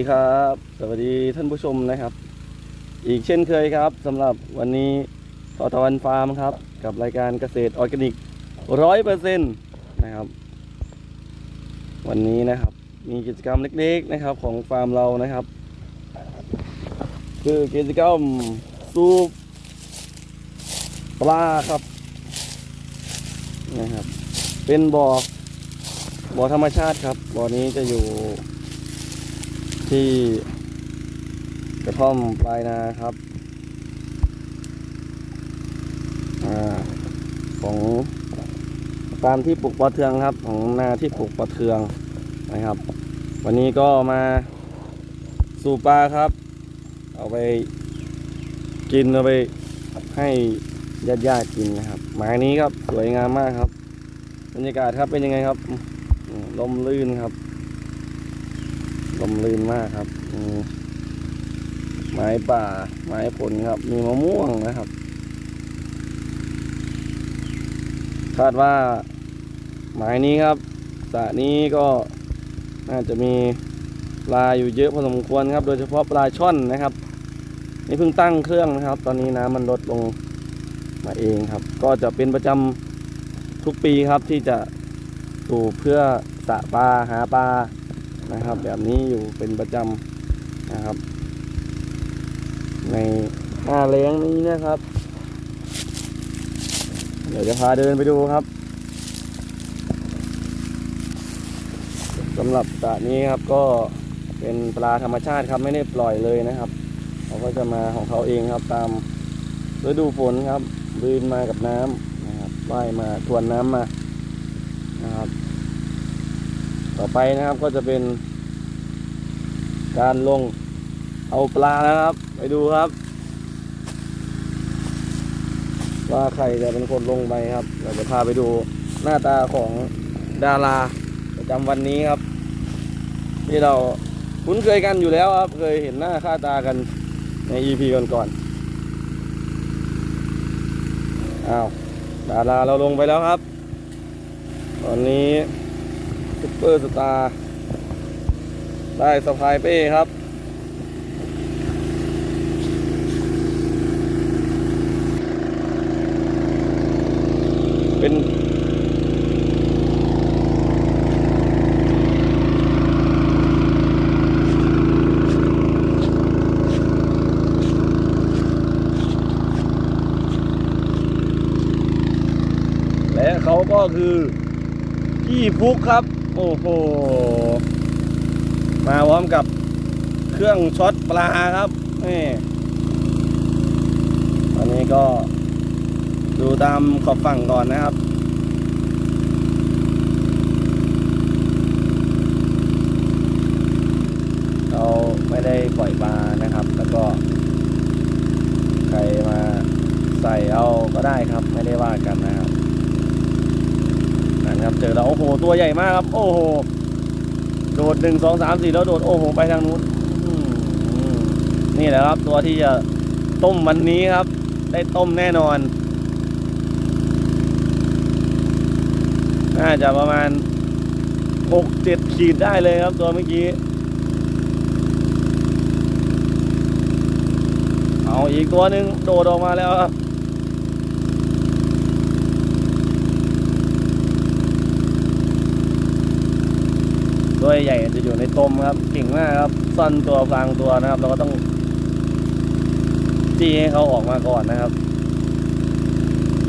วัสดีครับ สวัสดีท่านผู้ชมนะครับ อีกเช่นเคยครับสำหรับวันนี้ทอตะวันฟาร์มครับ กับรายการเกษตรออร์แกนิกร้อยเปอร์เซ็นต์นะครับ วันนี้นะครับ มีกิจกรรมเล็กๆนะครับของฟาร์มเรานะครับ คือกิจกรรมสูบปลาครับนะครับ เป็นบ่อบ่อธรรมชาติครับบ่อนี้จะอยู่ ที่กระท่อมปลายนาครับอของฟาร์มที่ปลูกปอเทืองครับ ของนาที่ปลูกปอเทืองนะครับ วันนี้ก็มาสู่ปลาครับ เอาไปกินเอาไปให้ญาติญาติกินนะครับหมายนี้ครับสวยงามมากครับบรรยากาศครับเป็นยังไงครับลมลื่นครับ ลมลื่นมากครับไม้ป่า ไม้ผลครับ มีมะม่วงนะครับ คาดว่าหมายนี้ครับสระนี้ก็น่าจะมีปลาอยู่เยอะพอสมควรครับ โดยเฉพาะปลาช่อนนะครับ นี่เพิ่งตั้งเครื่องนะครับ ตอนนี้น้ำมันลดลงมาเองครับ ก็จะเป็นประจำทุกปีครับที่จะสูบเพื่อสะปลาหาปลา นะครับ แบบนี้อยู่เป็นประจำนะครับ ในหน้าเลี้ยงนี้นะครับ เดี๋ยวจะพาเดินไปดูครับสำหรับสระนี้ครับก็เป็นปลาธรรมชาติครับไม่ได้ปล่อยเลยนะครับเขาก็จะมาของเขาเองครับตามฤดูฝนครับบืนมากับน้ำนะครับว่ายมาทวนน้ำมานะครับ ต่อไปนะครับก็จะเป็น การลงเอาปลานะครับ ไปดูครับ ว่าใครจะเป็นคนลงไปครับเราจะพาไปดูหน้าตาของดาราประจำวันนี้ครับ ที่เราคุ้นเคยกันอยู่แล้วครับ เคยเห็นหน้าค่าตากันใน EP ก่อนๆอ้าวดาราเราลงไปแล้วครับ ตอนนี้ซุปเปอร์สตาร์ ได้สะพายเป้ครับ เป็นและเขาก็คือพี่ฟุกครับ โอ้โห มาพร้อมกับเครื่องช็อตปลาครับนี่ตอนนี้ก็ดูตามขอบฝั่งก่อนนะครับเราไม่ได้ปล่อยปลานะครับ แล้วก็ ใครมาใส่เอาก็ได้ครับ ไม่ได้ว่ากันนะครับนะครับเจอเราโอ้โห ตัวใหญ่มากครับ โอ้โห โดดหนึ่งสองสามสี่แล้วโดดโอ้โหไปทางนู้นนี่แหละครับตัวที่จะต้มวันนี้ครับ ได้ต้มแน่นอน น่าจะประมาณหกเจ็ดขีดได้เลยครับตัวเมื่อกี้ เอาอีกตัวหนึ่งโดดออกมาแล้วครับ ตัวใหญ่จะอยู่ในตมครับเก่งมากครับซ่อนตัวพลางตัวนะครับ เราก็ต้องจี้ให้เขาออกมาก่อนนะครับ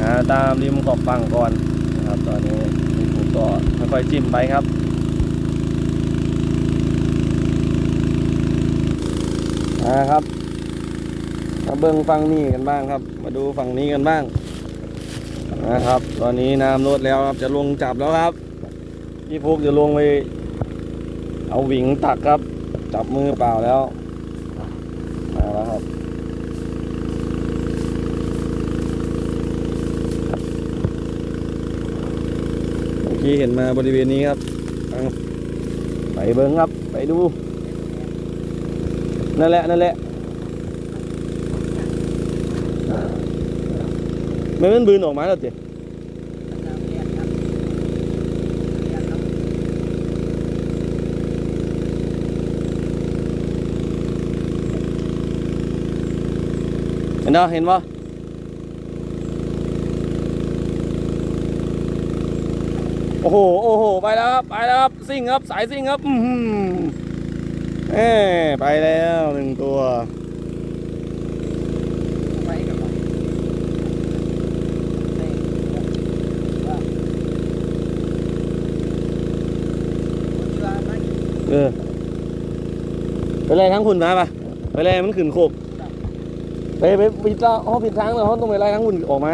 หาตามริมขอบฝั่งก่อนนะครับ ตอนนี้มีผมก็ค่อยๆจิ้มไปครับมาครับมาเบิ้งฝั่งนี้กันบ้างครับ มาดูฝั่งนี้กันบ้างนะครับ ตอนนี้น้ำลดแล้วครับจะลงจับแล้วครับพี่ฟุกจะลงไป เอาหวิงตักครับ จับมือเปล่าแล้ว มาแล้วครับ เมื่อกี้เห็นมาบริเวณนี้ครับ ไปเบิ้งครับ ไปดู นั่นแหละ นั่นแหละไม่มันบืนออกมาแล้วเจ๊ เห็นาะเห็นปะโอ้โห โอ้โห ไปแล้วครับ ไปแล้วครับ ซิ่งครับ สายซิ่งครับ อืออเอ้ไปแล้วหนึ่งตัวไปกับมันว่ามันเออ ไปไล่ทั้งคุณมาปะไปไล่มันขึ้นโคก ไปไปปิดละเขาปิดทางแล้วเขาต้องไปไล่ทั้งคุณออกมา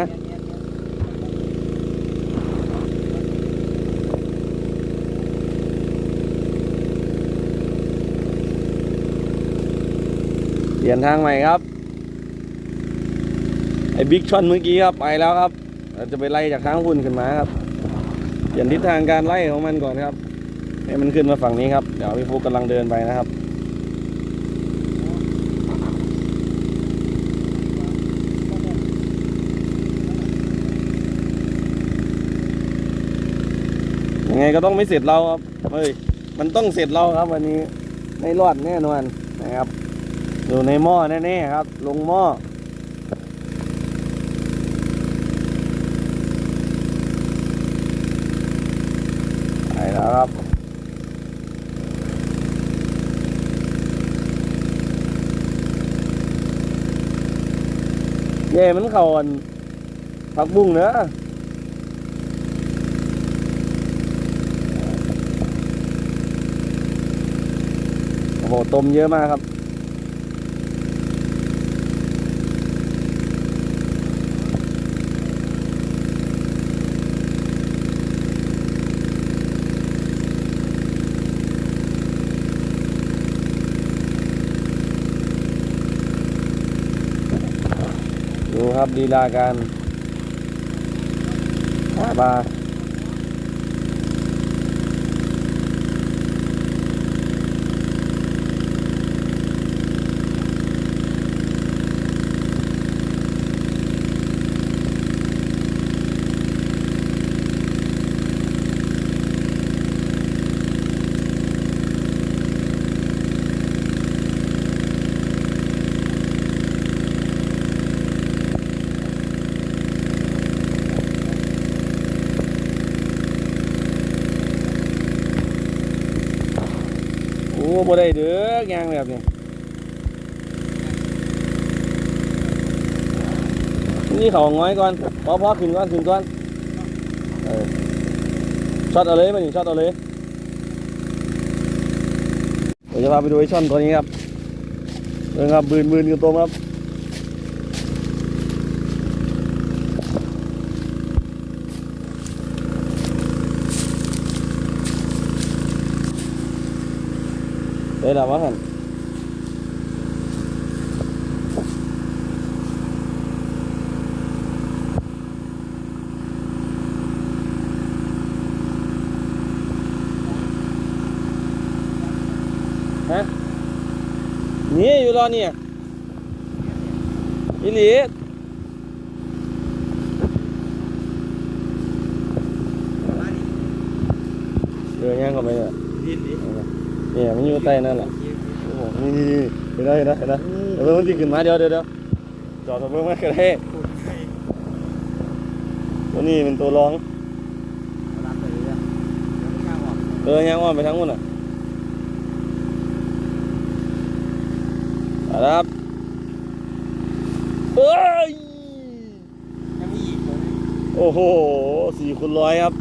เปลี่ยนทางใหม่ครับ ไอ้บิ๊กชอตเมื่อกี้ครับไปแล้วครับเราจะไปไล่จากทางคุณขึ้นมาครับ เปลี่ยนทิศทางการไล่ของมันก่อนครับ ให้มันขึ้นมาฝั่งนี้ครับ เดี๋ยวพี่ฟุกกำลังเดินไปนะครับ ยังไงก็ต้องไม่เสร็จเราครับ เฮ้ย มันต้องเสร็จเราครับ วันนี้ไม่รอดแน่นอนนะครับ อยู่ในหม้อแน่ๆครับ ลงหม้อไปแล้วครับเย่มันเขาอันผักบุ้งเนอะ โหตมเยอะมากครับดูครับลีลาการหาปลา บ่ได้เด้อยางแบบนี้นี่เขาง้อยก่อนพอพอขึ้นก่อนขึ้นก่อนช็อตเอาเลยมาหนิช็อตเอาเลยเดี๋ยวจะพาไปดูไอช่อนตัวนี้ครับเออครับบืนบืนกันตัวครับ đây là món hành. Hả? Niye yola niye ili rồi nha còn bây giờ เนี่ยมันอยู่ใต้นั่นแหละโอ้โหนี่นี่นี่เห็นได้เห็นได้เห็นได้เดี๋ยวเพิ่งมันสิขึ้นมาเดี๋ยวเดี๋ยวเดี๋ยวจอดเพิ่งมากระเทศตัวนี้เป็นตัวรองรับไปเลยแล้วไม่กล้าบอกเออยังว่าไปทั้งหมดอะเอาละครับเอ้ยยังมีอีกตัวนึงโอ้โหสี่คูณร้อยครับ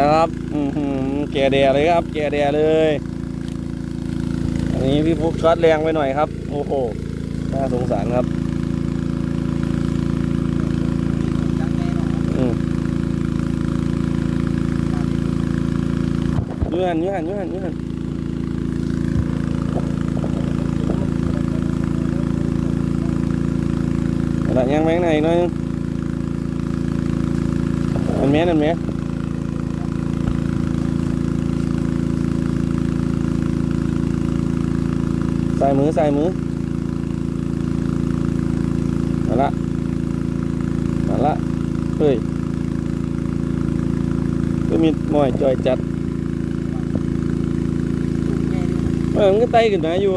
แล้วครับอือหือแกแดเลยครับ แกแดเลย อันนี้พี่ฟุกช็อตแรงไปหน่อยครับ โอ้โห น่าสงสารครับจังแน่นอนอืมยูหันยูหันยูหันยูหันอะไรยังแมงไหนน้อยนึงอันแม่นอันแม่ ใส่มือใส่มือมาละมาละเฮ้ยก็มีหน่อยจอยจัดแง่เออมันก็ไต่ขึ้นมาอยู่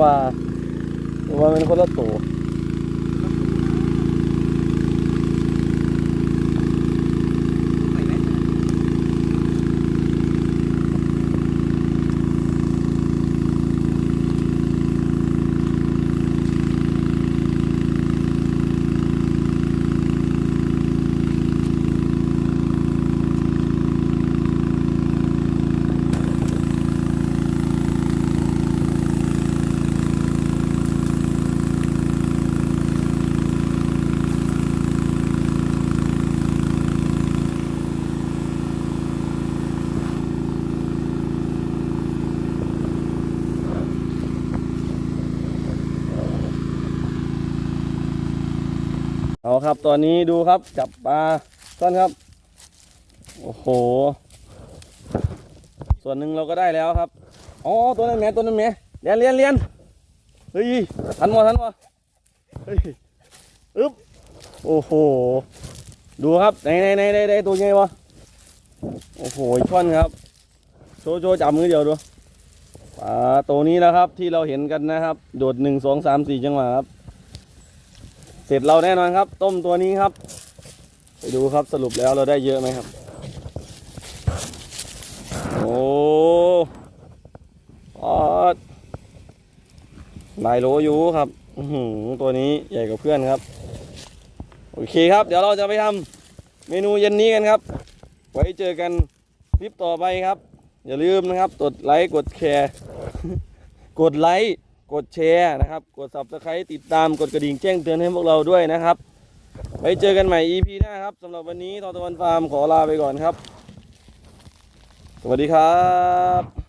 ว่าวว่าเป็นคนละตัว ครับ ตอนนี้ดูครับจับปลาต้นครับ โอ้โห ส่วนหนึ่งเราก็ได้แล้วครับ อ๋อ ตัวนั้นแม่ตัวนั้นแม่เรียนเรียนเรียนเฮ้ย ทันวะทันวะเฮ้ยอึ๊บ โอ้โห ดูครับไหนไหนไหนไหนไหนตัวใหญ่วะโอ้โหช่อนครับ โชว์โชว์จับมือเดียวดูปลาตัวนี้แล้วครับที่เราเห็นกันนะครับ โดดหนึ่งสองสามสี่จังหวะครับ เสร็จเราแน่นอนครับ ต้มตัวนี้ครับ ไปดูครับสรุปแล้วเราได้เยอะไหมครับ โอ้ออดหลายโลอยู่ครับหือตัวนี้ใหญ่กว่าเพื่อนครับ โอเคครับ เดี๋ยวเราจะไปทำเมนูเย็นนี้กันครับ ไว้เจอกันคลิปต่อไปครับ อย่าลืมนะครับ กดไลค์ กดแชร์ กดไลค์ กดแชร์นะครับ กด subscribe ติดตามกดกระดิ่งแจ้งเตือนให้พวกเราด้วยนะครับ ไว้เจอกันใหม่ EP หน้าครับสำหรับวันนี้ทอตะวันฟาร์มขอลาไปก่อนครับ สวัสดีครับ